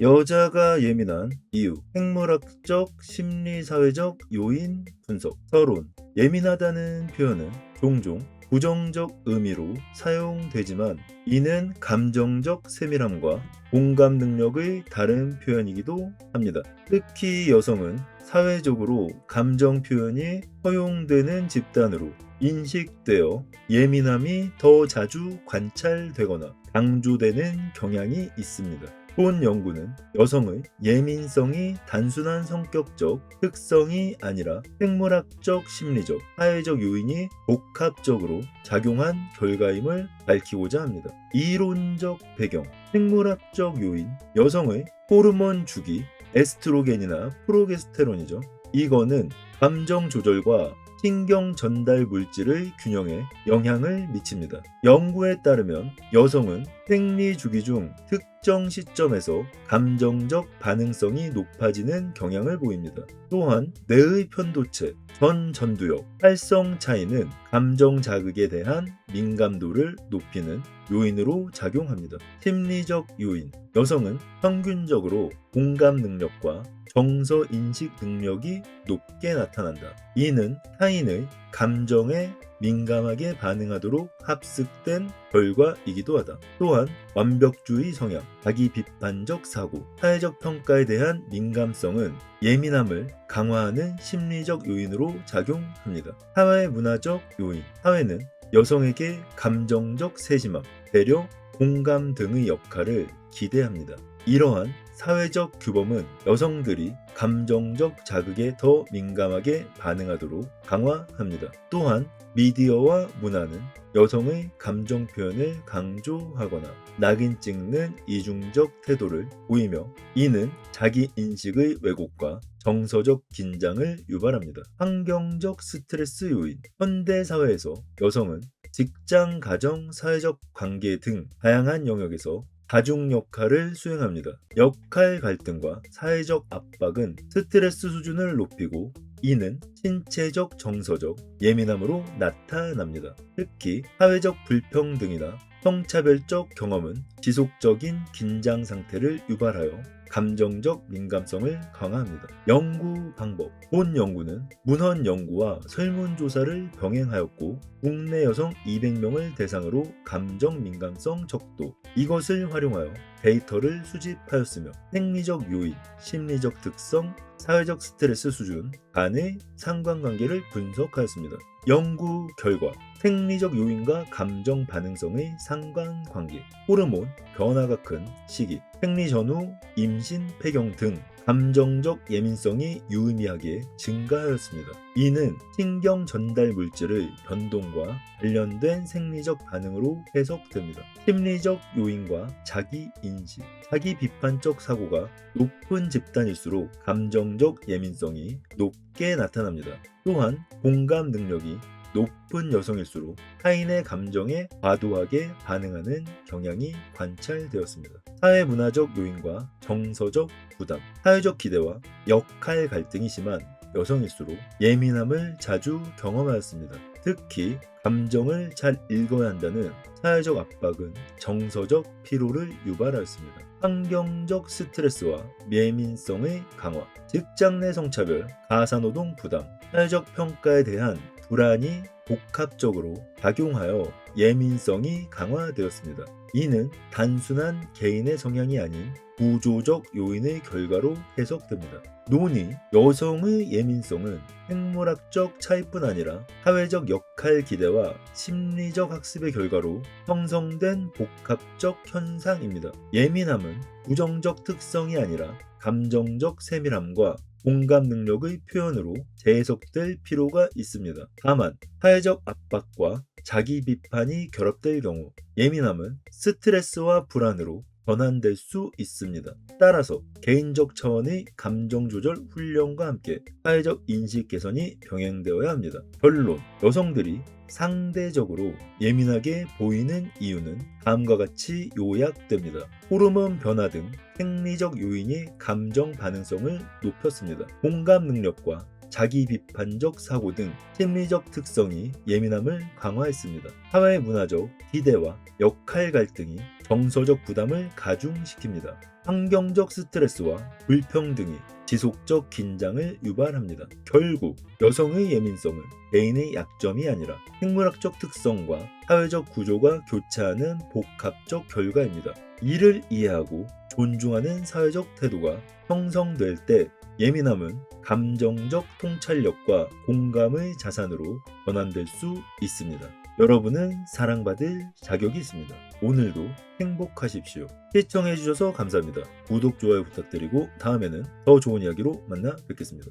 여자가 예민한 이유, 생물학적, 심리사회적 요인 분석, 서론. 예민하다는 표현은 종종 부정적 의미로 사용되지만 이는 감정적 세밀함과 공감 능력의 다른 표현이기도 합니다. 특히 여성은 사회적으로 감정 표현이 허용되는 집단으로 인식되어 예민함이 더 자주 관찰되거나 강조되는 경향이 있습니다. 본 연구는 여성의 예민성이 단순한 성격적 특성이 아니라 생물학적, 심리적, 사회적 요인이 복합적으로 작용한 결과임을 밝히고자 합니다. 이론적 배경, 생물학적 요인, 여성의 호르몬 주기, 에스트로겐이나 프로게스테론이죠. 이거는 감정 조절과 신경 전달 물질의 균형에 영향을 미칩니다. 연구에 따르면 여성은 생리 주기 중 특정 시점에서 감정적 반응성이 높아지는 경향을 보입니다. 또한 뇌의 편도체, 전 전두엽, 활성 차이는 감정 자극에 대한 민감도를 높이는 요인으로 작용합니다. 심리적 요인, 여성은 평균적으로 공감 능력과 정서 인식 능력이 높게 나타난다. 이는 타인의 감정에 민감하게 반응하도록 합숙된 결과이기도 하다. 또한 완벽주의 성향, 자기 비판적 사고, 사회적 평가에 대한 민감성은 예민함을 강화하는 심리적 요인으로 작용합니다. 사회 문화적 요인, 사회는 여성에게 감정적 세심함, 배려, 공감 등의 역할을 기대합니다. 이러한 사회적 규범은 여성들이 감정적 자극에 더 민감하게 반응하도록 강화합니다. 또한 미디어와 문화는 여성의 감정 표현을 강조하거나 낙인 찍는 이중적 태도를 보이며 이는 자기 인식의 왜곡과 정서적 긴장을 유발합니다. 환경적 스트레스 요인 현대 사회에서 여성은 직장, 가정, 사회적 관계 등 다양한 영역에서 다중 역할을 수행합니다. 역할 갈등과 사회적 압박은 스트레스 수준을 높이고 이는 신체적, 정서적 예민함으로 나타납니다. 특히 사회적 불평등이나 성차별적 경험은 지속적인 긴장 상태를 유발하여 감정적 민감성을 강화합니다. 연구 방법. 본 연구는 문헌 연구와 설문조사를 병행하였고 국내 여성 200명을 대상으로 감정 민감성 척도 이것을 활용하여 데이터를 수집하였으며 생리적 요인, 심리적 특성, 사회적 스트레스 수준 간의 상관관계를 분석하였습니다. 연구 결과 생리적 요인과 감정 반응성의 상관관계, 호르몬 변화가 큰 시기, 생리 전후, 임신, 폐경 등 감정적 예민성이 유의미하게 증가하였습니다. 이는 신경 전달 물질의 변동과 관련된 생리적 반응으로 해석됩니다. 심리적 요인과 자기 인식, 자기 비판적 사고가 높은 집단일수록 감정적 예민성이 높게 나타납니다. 또한 공감 능력이 높은 여성일수록 타인의 감정에 과도하게 반응하는 경향이 관찰되었습니다. 사회 문화적 요인과 정서적 부담, 사회적 기대와 역할 갈등이 심한 여성일수록 예민함을 자주 경험하였습니다. 특히 감정을 잘 읽어야 한다는 사회적 압박은 정서적 피로를 유발하였습니다. 환경적 스트레스와 예민성의 강화, 직장 내 성차별, 가사노동 부담, 사회적 평가에 대한 불안이 복합적으로 작용하여 예민성이 강화되었습니다. 이는 단순한 개인의 성향이 아닌 구조적 요인의 결과로 해석됩니다. 논의, 여성의 예민성은 생물학적 차이뿐 아니라 사회적 역할 기대와 심리적 학습의 결과로 형성된 복합적 현상입니다. 예민함은 부정적 특성이 아니라 감정적 세밀함과 공감 능력의 표현으로 재해석될 필요가 있습니다. 다만 사회적 압박과 자기 비판이 결합될 경우 예민함은 스트레스와 불안으로 전환될 수 있습니다. 따라서 개인적 차원의 감정 조절 훈련과 함께 사회적 인식 개선이 병행되어야 합니다. 결론 여성들이 상대적으로 예민하게 보이는 이유는 다음과 같이 요약됩니다. 호르몬 변화 등 생리적 요인이 감정 반응성을 높였습니다. 공감 능력과 자기 비판적 사고 등 심리적 특성이 예민함을 강화했습니다. 사회 문화적 기대와 역할 갈등이 정서적 부담을 가중시킵니다. 환경적 스트레스와 불평등이 지속적 긴장을 유발합니다. 결국 여성의 예민성은 개인의 약점이 아니라 생물학적 특성과 사회적 구조가 교차하는 복합적 결과입니다. 이를 이해하고 존중하는 사회적 태도가 형성될 때 예민함은 감정적 통찰력과 공감의 자산으로 전환될 수 있습니다. 여러분은 사랑받을 자격이 있습니다. 오늘도 행복하십시오. 시청해주셔서 감사합니다. 구독, 좋아요 부탁드리고 다음에는 더 좋은 이야기로 만나 뵙겠습니다.